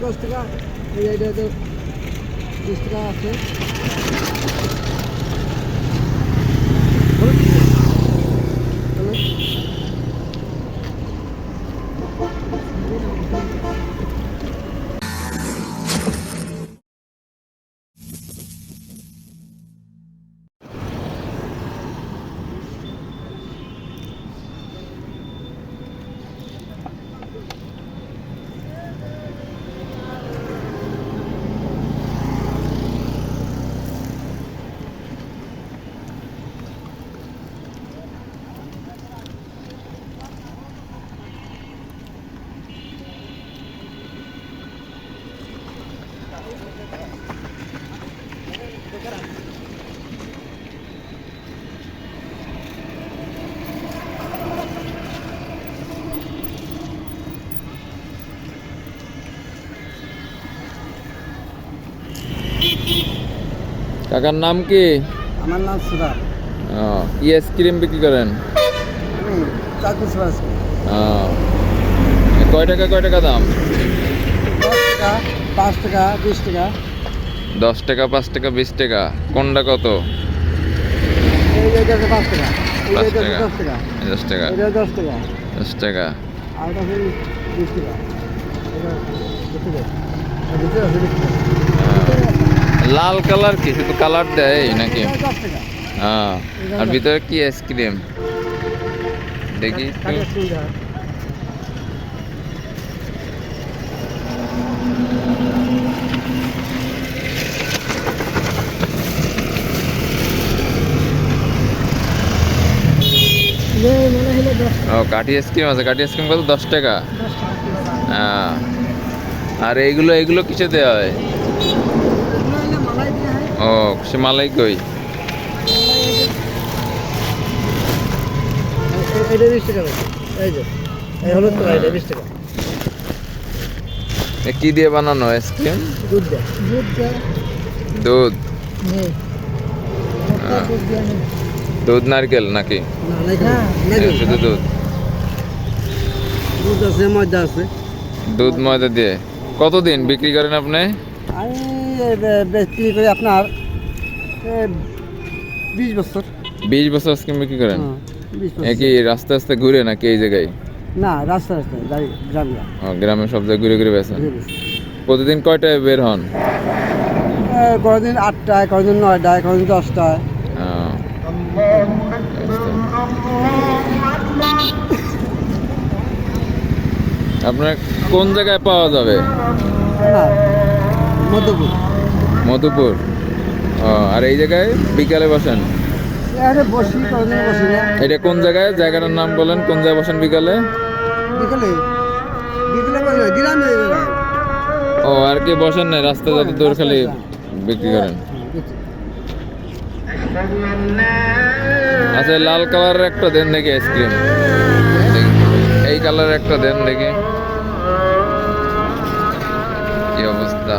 দশ টাকা এই এটা তো বিশ টাকা আছে হলো? কাকার নাম কি আমার নাম সুধা ও, কি আইসক্রিম বিক্রি করেন আমি চাকরি সুভাষ ও, এ কয় টাকা কয় টাকা দাম দশ টাকা পাঁচ টাকা বিশ টাকা। দশ টাকা পাঁচ টাকা বিশ টাকা। কোনটা কত? পাঁচ টাকা। পাঁচ টাকা। দশ টাকা। দশ টাকা। দশ টাকা। লাল কালার কি? শুধু কালার দেয় নাকি? হ্যাঁ আর ভিতরে কি আইসক্রিম দেখি ও কাঠি আইসক্রিম আছে। কাঠি আইসক্রিম কত? দশ টাকা? হ্যাঁ। আর এইগুলো এইগুলো কিসে দেওয়া হয়? এগুলো হয় ও সে মালাই কই? কি দিয়ে বানানো আইসক্রিম? দুধ দুধ? দুধ নেই হ্যাঁ। দুধ নারকেল নাকি? এ শুধু দুধ? দুধ আছে ময়দা আছে। দুধ ময়দা দিয়ে। কতদিন বিক্রি করেন আপনি? আমি বিক্রি করি আপনার বিশ বছর। বিশ বছর আইসক্রিম বিক্রি করেন? হ্যাঁ, বিশ এ বছর কি রাস্তা রাস্তা ঘুরে নাকি এই জায়গায়? না রাস্তা রাস্তা গ্রামে। গ্রামে সব জায়গায় ঘুরে ঘুরে বেছেন প্রতিদিন কয়টায় বের হন? কোনোদিন আটটায় কোনোদিন নয়টায় কোনোদিন দশটায় ও, বুঝতে। আপনার কোন জায়গায় পাওয়া যাবে? মধুপুর। ও আর এই জায়গায় বিকালে বসেন? এখানে বসি কোনোদিন বসি না। এটা কোন জায়গায়? জায়গাটার নাম বলেন কোন জায়গায় বসেন বিকালে। ও আর কি বসেন না রাস্তা যত দূর খালি বিক্রি করেন। আচ্ছা লাল কালারের একটা দেন দেখি আইসক্রিম এই কালারের একটা দেন দেখি। কি অবস্থা?